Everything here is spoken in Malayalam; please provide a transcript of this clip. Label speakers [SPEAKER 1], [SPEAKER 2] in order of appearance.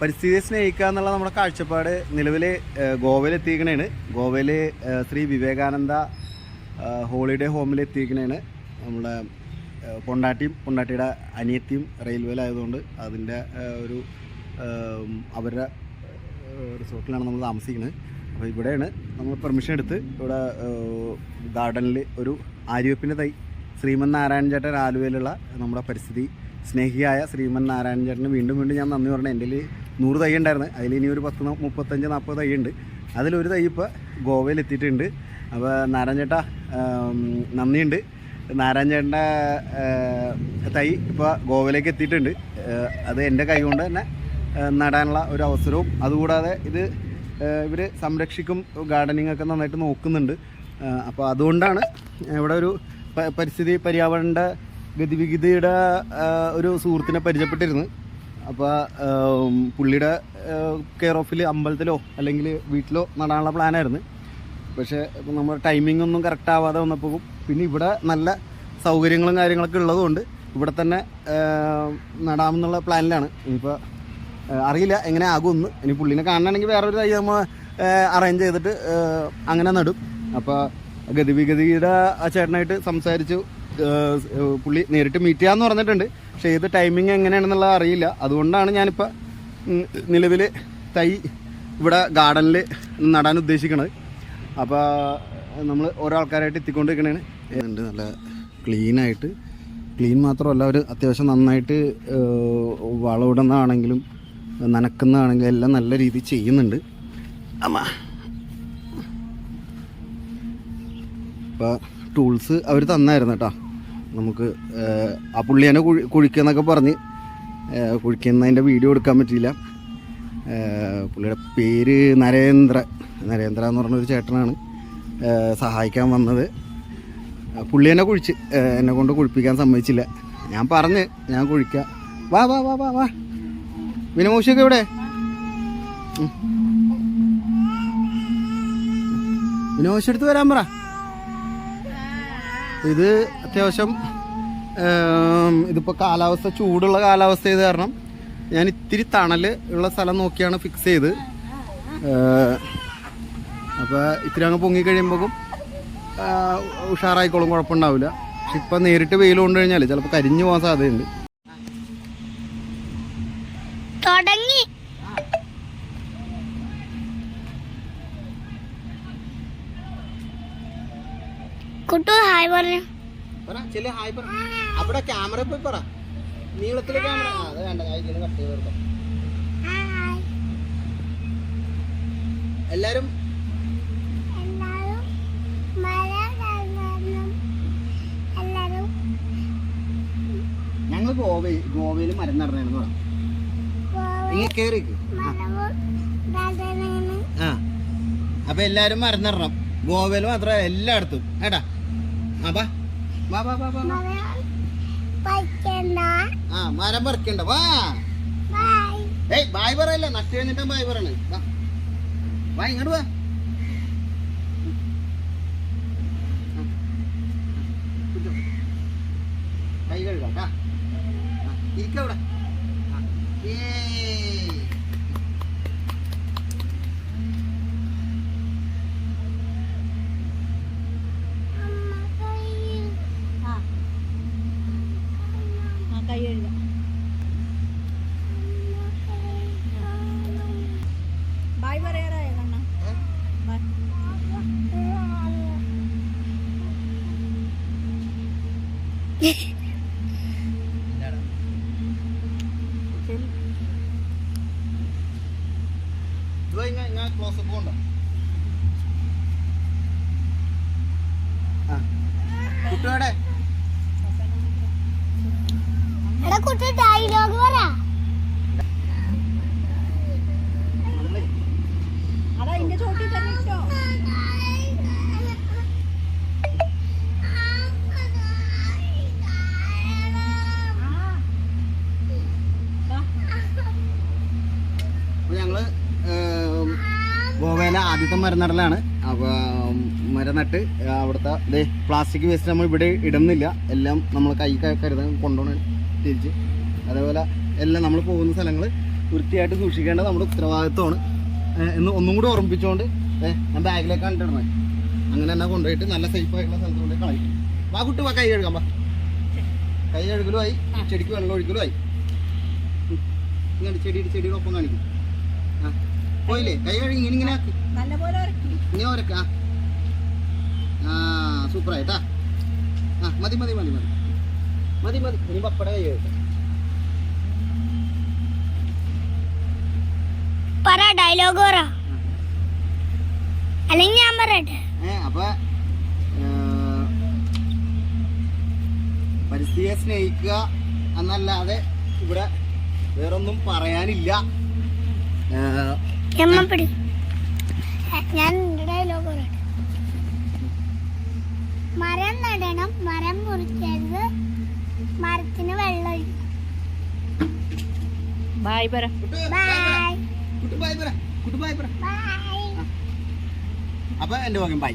[SPEAKER 1] പരിസ്ഥിതിയെ സ്നേഹിക്കുക എന്നുള്ള നമ്മുടെ കാഴ്ചപ്പാട് നിലവിൽ ഗോവയിൽ എത്തിക്കണേണ് ഗോവയിൽ ശ്രീ വിവേകാനന്ദ ഹോളിഡേ ഹോമിൽ എത്തിക്കണേണ് നമ്മുടെ ആ, പൊണ്ടാട്ടിയും പൊണ്ടാട്ടിയുടെ അനിയത്തിയും റെയിൽവേയിലായതുകൊണ്ട് അതിന്റെ ഒരു അവരുടെ റിസോർട്ടിലാണ് നമ്മൾ താമസിക്കുന്നത് അപ്പോൾ ഇവിടെയാണ് നമ്മൾ പെർമിഷൻ എടുത്ത് ഇവിടെ ഗാർഡനിൽ ഒരു ആര്യവെപ്പിന്റെ തൈ ശ്രീമൻ നാരായണൻ ചേട്ടൻ ആലുവയിലുള്ള നമ്മുടെ പരിസ്ഥിതി സ്നേഹിയായ ശ്രീമൻ നാരായണൻ ചേട്ടന് വീണ്ടും വീണ്ടും ഞാൻ നന്ദി പറഞ്ഞു എന്റെ നൂറ് തൈ ഉണ്ടായിരുന്നു. അതിൽ ഇനി ഒരു പത്ത് മുപ്പത്തഞ്ച് നാൽപ്പത് തൈ ഉണ്ട്. അതിലൊരു തൈ ഇപ്പോൾ ഗോവയിൽ എത്തിയിട്ടുണ്ട്. അപ്പോൾ നാരായണേട്ട നന്ദിയുണ്ട്. നാരായണ ചേട്ടന്റെ തൈ ഇപ്പോൾ ഗോവയിലേക്ക് എത്തിയിട്ടുണ്ട്. അത് എന്റെ കൈ കൊണ്ട് തന്നെ നടാനുള്ള ഒരു അവസരവും അതുകൂടാതെ ഇത് ഇവർ സംരക്ഷിക്കും ഗാർഡനിങ് ഒക്കെ നന്നായിട്ട് നോക്കുന്നുണ്ട്. അപ്പോൾ അതുകൊണ്ടാണ് ഇവിടെ ഒരു പരിസ്ഥിതി പര്യാവരണ ഗതിവിഗതിയുടെ ഒരു സുഹൃത്തിനെ പരിചയപ്പെട്ടിരുന്നു അപ്പോൾ പുള്ളിയുടെ കെയർ ഓഫിൽ അമ്പലത്തിലോ അല്ലെങ്കിൽ വീട്ടിലോ നടാനുള്ള പ്ലാനായിരുന്നു പക്ഷേ ഇപ്പം നമ്മുടെ ടൈമിംഗ് ഒന്നും കറക്റ്റ് ആവാതെ വന്നപ്പോൾ പിന്നെ ഇവിടെ നല്ല സൗകര്യങ്ങളും കാര്യങ്ങളൊക്കെ ഉള്ളതുകൊണ്ട് ഇവിടെ തന്നെ നടാമെന്നുള്ള പ്ലാനിലാണ് ഇനിയിപ്പോൾ അറിയില്ല എങ്ങനെ ആകുമെന്ന്. ഇനി പുള്ളിനെ കാണണമെങ്കിൽ വേറൊരു തൈ നമ്മൾ അറേഞ്ച് ചെയ്തിട്ട് അങ്ങനെ നടും. അപ്പോൾ ഗതിവിഗതിയുടെ ആ ചേട്ടനായിട്ട് സംസാരിച്ചു. പുള്ളി നേരിട്ട് മീറ്റ് ചെയ്യാന്ന് പറഞ്ഞിട്ടുണ്ട്. പക്ഷേ ഏത് ടൈമിങ് എങ്ങനെയാണെന്നുള്ളത് അറിയില്ല. അതുകൊണ്ടാണ് ഞാനിപ്പോൾ നിലവിൽ തൈ ഇവിടെ ഗാർഡനിൽ നടാൻ ഉദ്ദേശിക്കുന്നത് അപ്പോൾ നമ്മൾ ഓരോ ആൾക്കാരായിട്ട് എത്തിക്കൊണ്ടിരിക്കണേണ് ഉണ്ട് നല്ല ക്ലീനായിട്ട് ക്ലീൻ മാത്രമല്ല അവർ അത്യാവശ്യം നന്നായിട്ട് വളമിടുന്നതാണെങ്കിലും നനക്കുന്നതാണെങ്കിലും എല്ലാം നല്ല രീതിയിൽ ചെയ്യുന്നുണ്ട്. അമ്മ. അപ്പോൾ ടൂൾസ് അവർ തന്നായിരുന്നു കേട്ടോ. നമുക്ക് ആ പുള്ളി തന്നെ കുഴി കുഴിക്കുന്നൊക്കെ പറഞ്ഞ് കുഴിക്കുന്നതിന്റെ വീഡിയോ എടുക്കാൻ പറ്റിയില്ല. പുള്ളിയുടെ പേര് നരേന്ദ്ര. നരേന്ദ്ര എന്ന് പറഞ്ഞൊരു ചേട്ടനാണ് സഹായിക്കാൻ വന്നത്. പുള്ളി എന്നെ കുഴിച്ച് എന്നെ കൊണ്ട് കുഴിപ്പിക്കാൻ സമ്മതിച്ചില്ല. ഞാൻ പറഞ്ഞ് ഞാൻ കുഴിക്കാം. വാ വാ വാ വാ വാ. വിനമോശിയൊക്കെ ഇവിടെ. വിനോശ് എടുത്ത് വരാൻ പറ. ഇത് അത്യാവശ്യം ഇതിപ്പോൾ കാലാവസ്ഥ ചൂടുള്ള കാലാവസ്ഥ ചെയ്ത് കാരണം ഞാൻ ഇത്തിരി തണൽ ഉള്ള സ്ഥലം നോക്കിയാണ് ഫിക്സ് ചെയ്ത്. അപ്പോൾ ഇത്തിരി അങ്ങ് പൊങ്ങി കഴിയുമ്പോഴും ഉഷാറായിക്കോളും കുഴപ്പമുണ്ടാവില്ല. പക്ഷെ ഇപ്പം നേരിട്ട് വെയിൽ കൊണ്ടു കഴിഞ്ഞാൽ ചിലപ്പോൾ കരിഞ്ഞു പോകാൻ സാധ്യതയുണ്ട്.
[SPEAKER 2] കുട്ടു ഹായ് പറഞ്ഞു.
[SPEAKER 1] അവിടെ ക്യാമറ പോയി പറ. നീളത്തിലെ ക്യാമറ. അത് വേണ്ട ഞാൻ ഇതിന് കട്ട് ചെയ്ത് കൊടുക്കാം. എല്ലാരും? ഞങ്ങൾ ഗോവയിൽ ഗോവയിൽ മരം നടണേന്ന് പറയാം കേറിക്ക് ആ. അപ്പൊ എല്ലാരും മരം നടണം. ഗോവയിൽ മാത്രമല്ല എല്ലായിടത്തും. ഏട്ടാ ബാ. വാ വാ വാ വാ. ആ മരം പറിക്കണ്ട. വാ. ഏയ് ബായ് പറയല്ല? നട്ട് കഴിഞ്ഞിട്ട് ബായ് പറയണേ. വാ. വാ ഇങ്ങോട്ട് വാ. കൈ കഴുകാട്ടാ ഇരിക്കവിടെ up കൊണ്ടോ. കുട്ടിയോടെ
[SPEAKER 2] എടാ കുട്ടി ഡയലോഗ് പറ
[SPEAKER 1] നമ്മളെ
[SPEAKER 3] അതാ ഇതിന്റെ ചോട്ടിൽ തന്നെ ഇട്ടോ
[SPEAKER 1] അപ്പോൾ ഞങ്ങൾ ഏം, ഗോവയിലെ ആദ്യത്തെ മരം നടലാണ് മരം നട്ട് അവിടുത്തെ ഇതേ പ്ലാസ്റ്റിക് വേസ്റ്റ് നമ്മൾ ഇവിടെ ഇടുന്നില്ല. എല്ലാം നമ്മൾ കൈ കരുതാൻ കൊണ്ടുപോകണം തിരിച്ച്. അതേപോലെ എല്ലാം നമ്മൾ പോകുന്ന സ്ഥലങ്ങൾ വൃത്തിയായിട്ട് സൂക്ഷിക്കേണ്ടത് നമ്മുടെ ഉത്തരവാദിത്വമാണ്. എന്ന് ഒന്നും കൂടി ഓർമ്മിപ്പിച്ചുകൊണ്ട് ഞാൻ ബാഗിലേക്ക് കണ്ടിടണേ അങ്ങനെ തന്നെ കൊണ്ടുപോയിട്ട് നല്ല സേഫ് ആയിട്ടുള്ള സ്ഥലത്ത് കൊണ്ട് കളയും. വാ കുട്ടി വാ കൈ കഴുകാം വാ. കൈ കഴുകലുമായി ചെടിക്ക് വെള്ളം ഒഴിക്കലുമായി ചെടിയുടെ ചെടിയുടെ ഒപ്പം കാണിക്കും. പോയില്ലേ? കൈ കഴുകി ഇങ്ങനെ ഇങ്ങനെ ആക്കി. ഒരക്ക ആ. സൂപ്പറായിട്ടാ ആ മതി മതി മതി മതി. മതി മതി. ഇനി പപ്പടെ കൈ കഴുകാം
[SPEAKER 2] പറ ഡയലോഗ് പറ. അല്ലെങ്കിൽ ഞാൻ പറയട്ടെ?
[SPEAKER 1] ഏ അപ്പൊ ഏ, പരിസ്ഥിതിയെ സ്നേഹിക്കുക എന്നല്ലാതെ ഇവിടെ വേറൊന്നും പറയാനില്ല.
[SPEAKER 2] എമ്മപ്പിടി. ഞാൻ ഡയലോഗ് മരം നടണം മരം മുറിക്കരുത് മരത്തിന് വെള്ളം
[SPEAKER 3] ബായ് പറ.
[SPEAKER 1] അപ്പൊ എന്റെ ഭാഗ്യം ബൈ